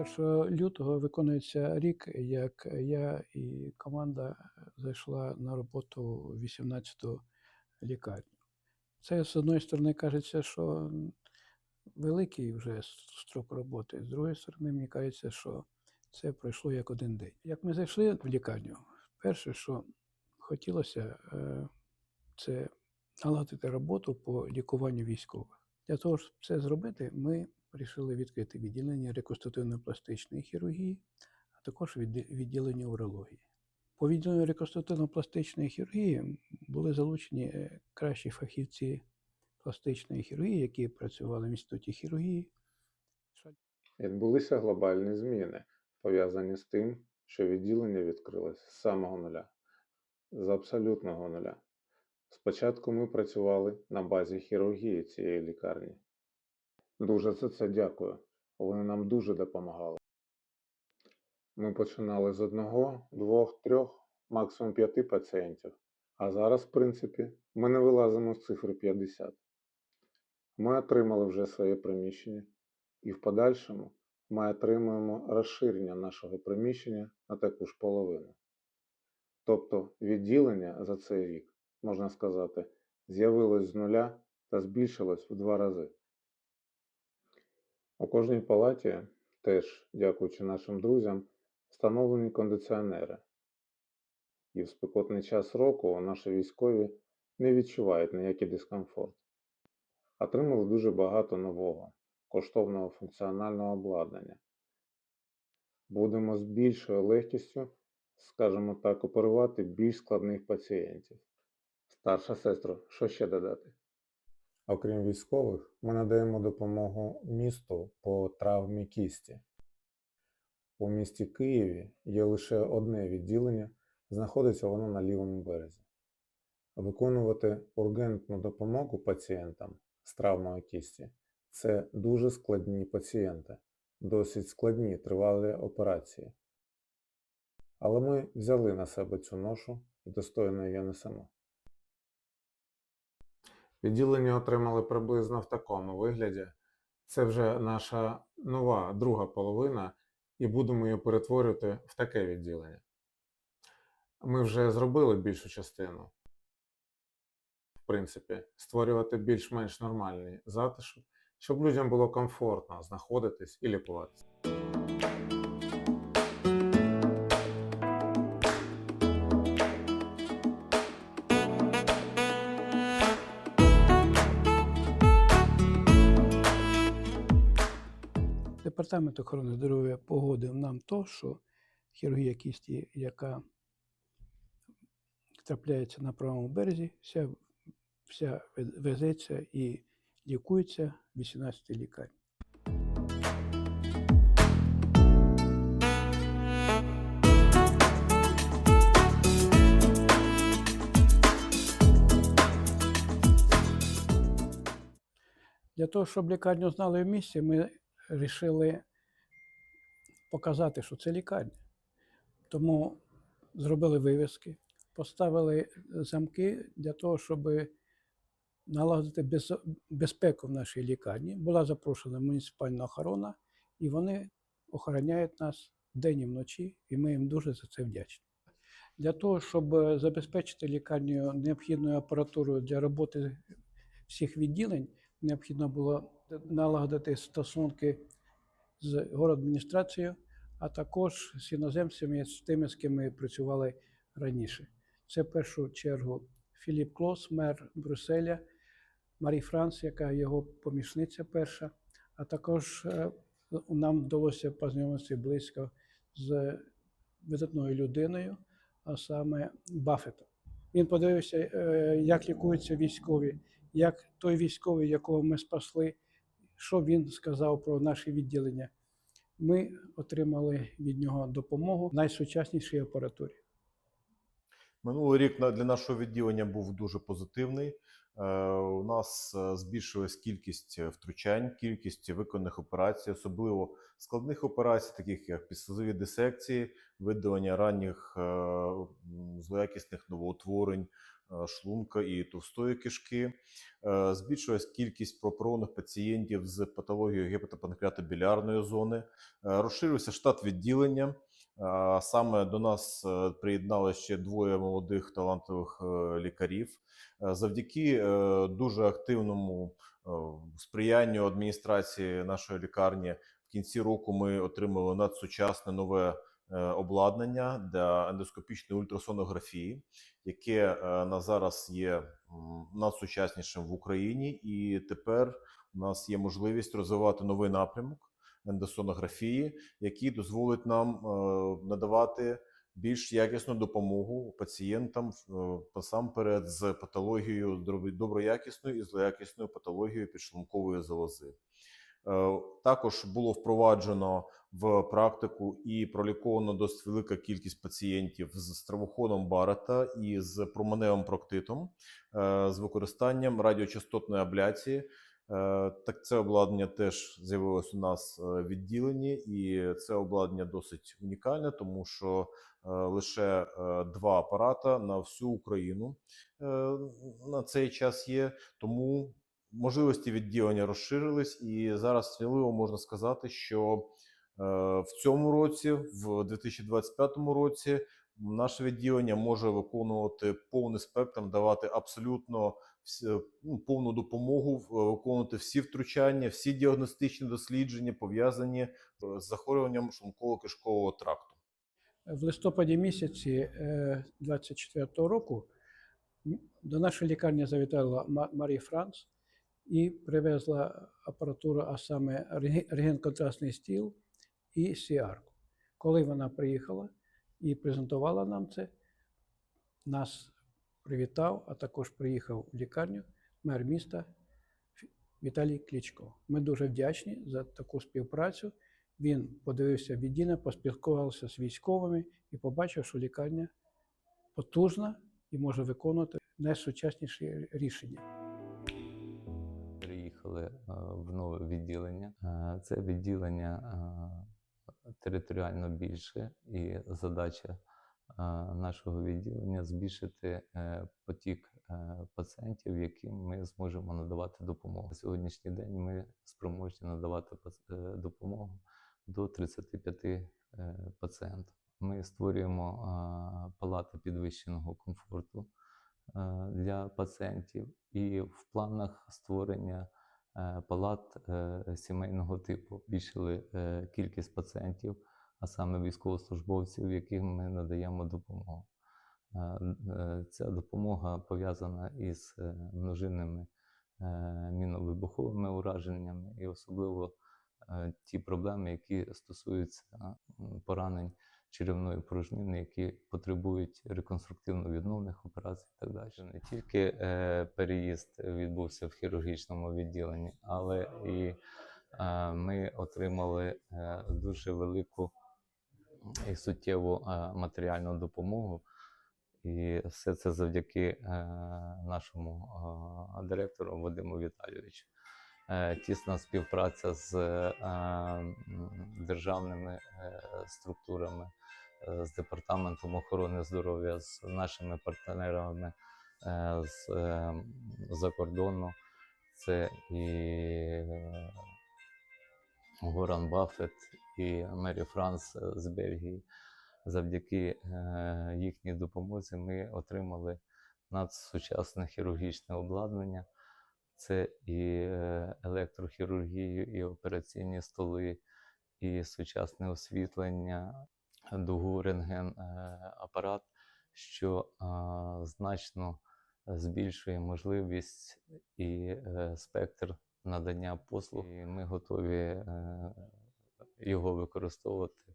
1 лютого виконується рік, як я і команда зайшла на роботу 18-ту лікарню. Це з одної сторони кажеться, що великий вже строк роботи, з другої сторони, мені кажеться, що це пройшло як один день. Як ми зайшли в лікарню, перше, що хотілося, е, це наладити роботу по лікуванню військових. Для того, щоб це зробити, ми вирішили відкрити відділення реконструктивно-пластичної хірургії, а також відділення урології. По відділенню реконструктивно-пластичної хірургії були залучені е, кращі фахівці пластичної хірургії, які працювали в інституті хірургії. Відбулися глобальні зміни, пов'язані з тим, що відділення відкрилось з самого нуля, з абсолютного нуля. Спочатку ми працювали на базі хірургії цієї лікарні. Дуже за це дякую. Вони нам дуже допомагали. Ми починали з одного, двох, трьох, максимум п'яти пацієнтів. А зараз, в принципі, ми не вилазимо з цифри 50. Ми отримали вже своє приміщення, і в подальшому ми отримуємо розширення нашого приміщення на таку ж половину. Тобто відділення за цей рік, можна сказати, з'явилось з нуля та збільшилось в два рази. У кожній палаті, теж дякуючи нашим друзям, встановлені кондиціонери. І в спекотний час року наші військові не відчувають ніякий дискомфорт. Отримали дуже багато нового, коштовного функціонального обладнання. Будемо з більшою легкістю, скажімо так, оперувати більш складних пацієнтів. Старша сестра, що ще додати? Окрім військових, ми надаємо допомогу місту по травмі кісті. У місті Києві є лише одне відділення, знаходиться воно на лівому березі. Виконувати ургентну допомогу пацієнтам з травмою кісті це дуже складні пацієнти, досить складні тривалі операції. Але ми взяли на себе цю ношу і достойно її несемо. Відділення отримали приблизно в такому вигляді. Це вже наша нова друга половина, і будемо її перетворювати в таке відділення. Ми вже зробили більшу частину. В принципі, створювати більш-менш нормальний затишок, щоб людям було комфортно знаходитись і лікуватися. Департамент охорони здоров'я погодив нам то, що хірургія кісті, яка трапляється на правому березі, вся, вся везеться і лікується в 18 лікарні. Для того, щоб лікарню знали в місті, ми вирішили показати, що це лікарня. Тому зробили вивіски, поставили замки для того, щоб налагодити безпеку в нашій лікарні. Була запрошена муніципальна охорона, і вони охороняють нас день і вночі, і ми їм дуже за це вдячні. Для того, щоб забезпечити лікарню необхідною апаратурою для роботи всіх відділень, необхідно було налагодити стосунки з городадміністрацією, а також з іноземцями, з тими, з ким ми працювали раніше. Це в першу чергу Філіп Клос, мер Брюсселя, Марі Франц, яка його помічниця перша, а також е, нам вдалося познайомитися близько з видатною людиною, а саме Баффетом. Він подивився, е, як лікуються військові, як той військовий, якого ми спасли, що він сказав про наше відділення. Ми отримали від нього допомогу в найсучаснішій апаратурі. Минулий рік для нашого відділення був дуже позитивний. Е, У нас е, збільшилась кількість е, втручань, кількість виконаних операцій, особливо складних операцій, таких як підслизові дисекції, видалення ранніх злоякісних новоутворень, шлунка і товстої кишки. Е, Збільшилась кількість прооперованих пацієнтів з патологією гепатопанкреатобілярної зони. Е, Розширився штат відділення. Саме до нас е, приєднали ще двоє молодих талантливих е, лікарів. Е, Завдяки е, дуже активному е, сприянню адміністрації нашої лікарні в кінці року ми отримали надсучасне нове е, обладнання для ендоскопічної ультрасонографії, яке е, на зараз є надсучаснішим в Україні, і тепер у нас є можливість розвивати новий напрямок ендосонографії, який дозволить нам е, надавати більш якісну допомогу пацієнтам е, насамперед з патологією добро- доброякісною і злоякісною патологією підшлункової залози. Е, Також було впроваджено в практику і проліковано досить велика кількість пацієнтів з стравоходом Барета і з променевим проктитом е, з використанням радіочастотної абляції. Е, Так, це обладнання теж з'явилось у нас в відділенні, і це обладнання досить унікальне, тому що лише два апарата на всю Україну на цей час є. Тому можливості відділення розширились, і зараз сміливо можна сказати, що е, в цьому році, в 2025 році, наше відділення може виконувати повний спектр, давати абсолютно ну, повну допомогу, виконувати всі втручання, всі діагностичні дослідження пов'язані е, з захворюванням шлунково-кишкового тракту. В листопаді місяці 24-го року до нашої лікарні завітала Ма- Марі Франц і привезла апаратуру, а саме рентгенконтрастний стіл і сіарку. Коли вона приїхала і презентувала нам це, нас привітав, а також приїхав в лікарню мер міста Віталій Кличко. Ми дуже вдячні за таку співпрацю. Він подивився відділення, поспілкувався з військовими і побачив, що лікарня потужна і може виконувати найсучасніші рішення. Переїхали е, в нове відділення. Е, Це відділення е, територіально більше, і задача нашого відділення збільшити потік пацієнтів, яким ми зможемо надавати допомогу. На сьогоднішній день ми спроможні надавати допомогу до 35 е, пацієнтів. Ми створюємо палати підвищеного комфорту для пацієнтів, і в планах створення палат е, сімейного типу збільшили е, кількість пацієнтів, а саме військовослужбовців, яким ми надаємо допомогу. Е, е, Ця допомога пов'язана із е, множинними е, міновибуховими ураженнями, і особливо е, ті проблеми, які стосуються поранень черевної порожнини, які потребують реконструктивно-відновних операцій і так далі. Не тільки е, переїзд відбувся в хірургічному відділенні, але і е, ми отримали е, дуже велику і суттєву е, матеріальну допомогу. І все це завдяки е, нашому е, директору Вадиму Віталійовичу. Е, тісна співпраця з е, державними е, структурами, е, з департаментом охорони здоров'я, з нашими партнерами з за кордону. Це і Горан Баффет, і Мері Франс з Бельгії. Завдяки їхній допомозі ми отримали надсучасне хірургічне обладнання. Це і е, електрохірургію, і операційні столи, і сучасне освітлення, дугу рентген е, апарат, що значно збільшує можливість і е, спектр надання послуг. І ми готові його використовувати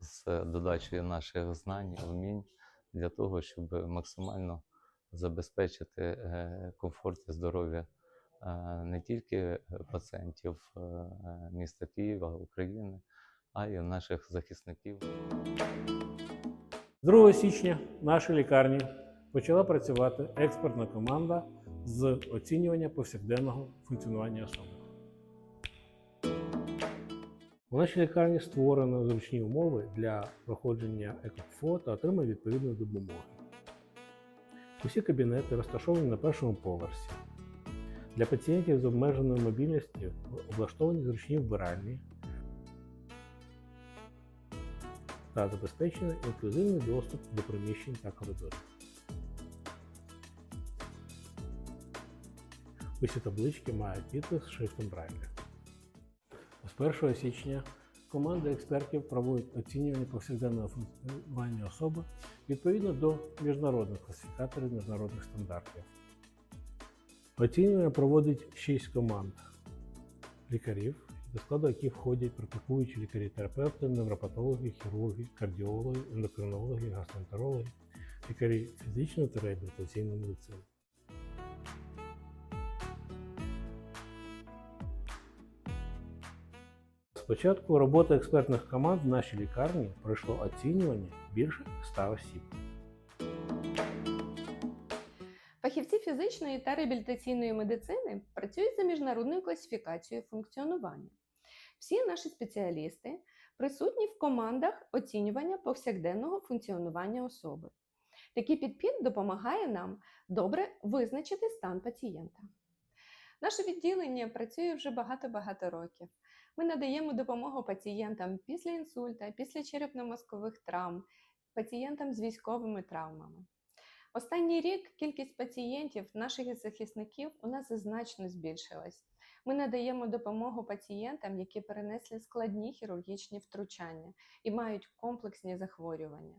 з додачею наших знань, вмінь для того, щоб максимально забезпечити комфорт і здоров'я не тільки пацієнтів е, міста Києва, України, а й наших захисників. 2 січня в нашій лікарні почала працювати експертна команда з оцінювання повсякденного функціонування особи. У нашій лікарні створено зручні умови для проходження ЕКОФО та отримання відповідної допомоги. Усі кабінети розташовані на першому поверсі. Для пацієнтів з обмеженою мобільністю облаштовані зручні вбиральні та забезпечений інклюзивний доступ до приміщень та коридорів. Усі таблички мають підпис шрифтом Брайля. З 1 січня команда експертів проводить оцінювання повсякденного функціонування особи відповідно до міжнародних класифікаторів міжнародних стандартів. Оцінювання проводить 6 команд лікарів, до складу яких входять практикуючі лікарі-терапевти, невропатологи, хірурги, кардіологи, ендокринологи, гастроентерологи, лікарі фізичної та реабілітаційної медицини. Спочатку роботи експертних команд в нашій лікарні пройшло оцінювання більше 100 осіб. Фахівці фізичної та реабілітаційної медицини працюють за міжнародною класифікацією функціонування. Всі наші спеціалісти присутні в командах оцінювання повсякденного функціонування особи. Такий підпід допомагає нам добре визначити стан пацієнта. Наше відділення працює вже багато-багато років. Ми надаємо допомогу пацієнтам після інсульта, після черепно-мозкових травм, пацієнтам з військовими травмами. Останній рік кількість пацієнтів, наших захисників, у нас значно збільшилась. Ми надаємо допомогу пацієнтам, які перенесли складні хірургічні втручання і мають комплексні захворювання.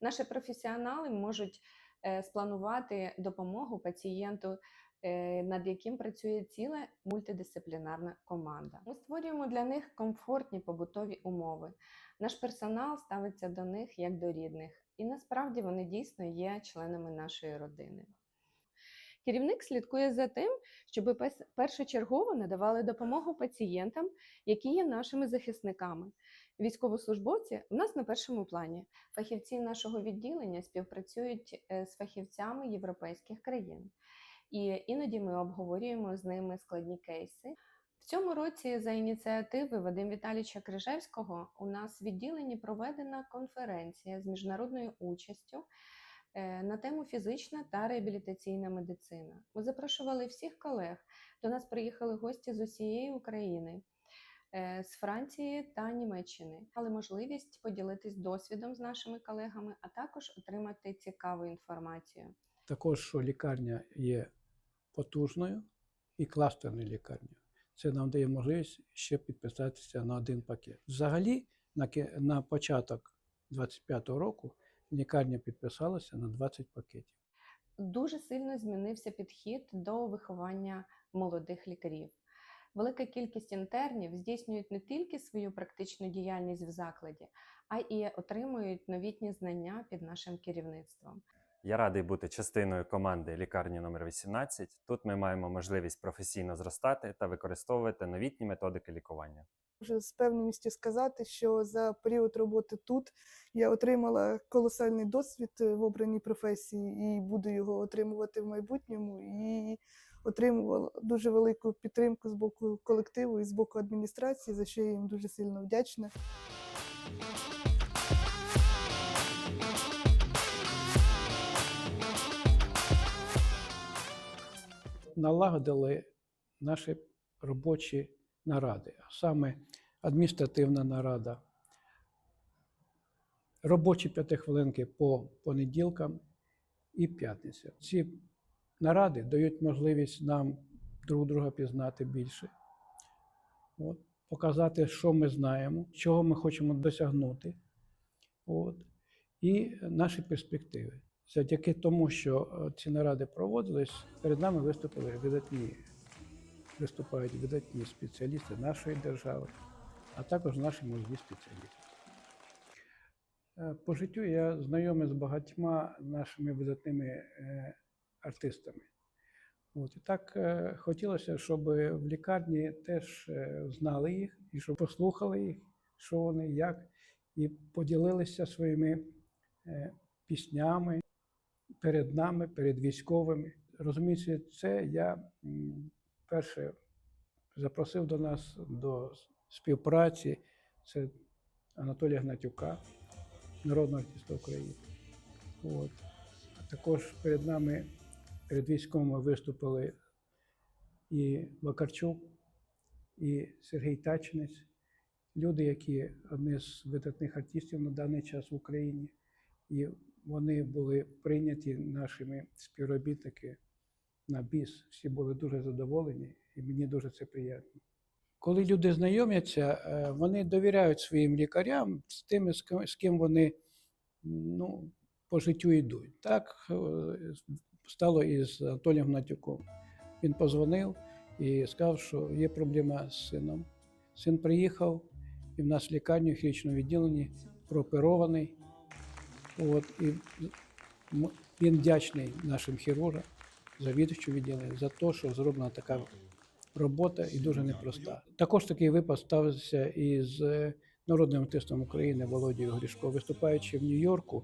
Наші професіонали можуть е, спланувати допомогу пацієнту, над яким працює ціла мультидисциплінарна команда. Ми створюємо для них комфортні побутові умови. Наш персонал ставиться до них як до рідних, і насправді вони дійсно є членами нашої родини. Керівник слідкує за тим, щоб першочергово надавали допомогу пацієнтам, які є нашими захисниками. Військовослужбовці в нас на першому плані. Фахівці нашого відділення співпрацюють е, з фахівцями європейських країн, і іноді ми обговорюємо з ними складні кейси. В цьому році за ініціативи Вадима Віталійовича Крижевського у нас в відділенні проведена конференція з міжнародною участю е, на тему фізична та реабілітаційна медицина. Ми запрошували всіх колег. До нас приїхали гості з усієї України, е, з Франції та Німеччини. Мали можливість поділитись досвідом з нашими колегами, а також отримати цікаву інформацію. Також, лікарня є потужною і кластерною лікарнею. Це нам дає можливість ще підписатися на один пакет. Взагалі, на, початок 25-го року лікарня підписалася на 20 пакетів. дуже сильно змінився підхід до виховання молодих лікарів. Велика кількість інтернів здійснюють не тільки свою практичну діяльність в закладі, а і отримують новітні знання під нашим керівництвом. Я радий бути частиною команди лікарні номер 18. Тут ми маємо можливість професійно зростати та використовувати новітні методики лікування. Можу з певністю сказати, що за період роботи тут я отримала колосальний досвід е, в обраній професії і буду його отримувати в майбутньому. І отримувала дуже велику підтримку з боку колективу і з боку адміністрації, за що я їм дуже сильно вдячна. Налагодили наші робочі наради, а саме адміністративна нарада, робочі п'ятихвилинки по понеділкам і п'ятницям. Ці наради дають можливість нам друг друга пізнати більше, от, показати, що ми знаємо, чого ми хочемо досягнути, от, і наші перспективи. Завдяки тому, що е, ці наради проводились, перед нами виступили видатні, виступають видатні спеціалісти нашої держави, а також наші молоді спеціалісти. Е, По життю я знайомий з багатьма нашими видатними е, артистами. От, і так хотілося, щоб в лікарні теж знали їх і щоб послухали їх, що вони, як, і поділилися своїми піснями перед нами, перед військовими. Розуміючи це, я перше запросив до нас до співпраці це Анатолія Гнатюка, народного артиста України. От. А Також перед нами, перед військовими виступили і Вакарчук, і Сергій Тачинець, люди, які одні з видатних артистів на даний час в Україні, і вони були прийняті нашими співробітники на біс. Всі були дуже задоволені, і мені дуже це приємно. Коли люди знайомляться, е, вони довіряють своїм лікарям з тими, з ким- вони ну, по життю йдуть. Так е, стало і з Анатолієм Гнатюком. Він позвонив і сказав, що є проблема з сином. Син приїхав, і в нас в лікарні в хірургічному відділенні прооперований. От, і він вдячний нашим хірургам, завідувачу відділення, за те, що зроблена така робота і дуже непроста. Також такий випад стався із е, народним артистом України Володією Грішко. Виступаючи в Нью-Йорку,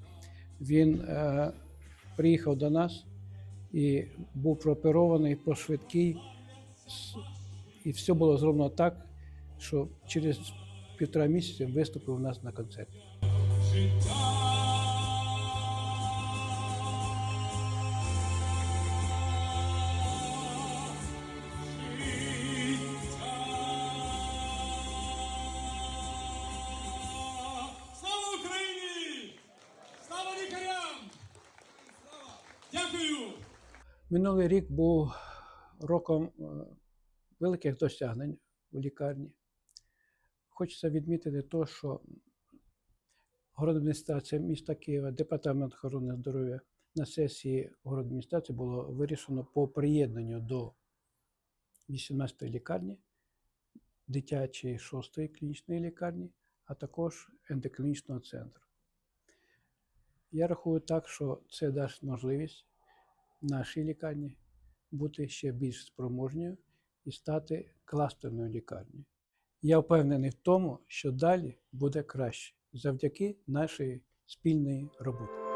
він е, приїхав до нас і був прооперований по швидкій, і все було зроблено так, що через півтора місяця виступив у нас на концерті. Минулий рік був роком е, великих досягнень у лікарні. Хочеться відмітити те, що городадміністрація міста Києва, департамент охорони здоров'я на сесії городадміністрації було вирішено по приєднанню до 18-ї лікарні, дитячої 6-ї клінічної лікарні, а також ендоклінічного центру. Я рахую так, що це дасть можливість нашій лікарні бути ще більш спроможною і стати кластерною лікарнею. Я впевнений в тому, що далі буде краще завдяки нашій спільної роботі.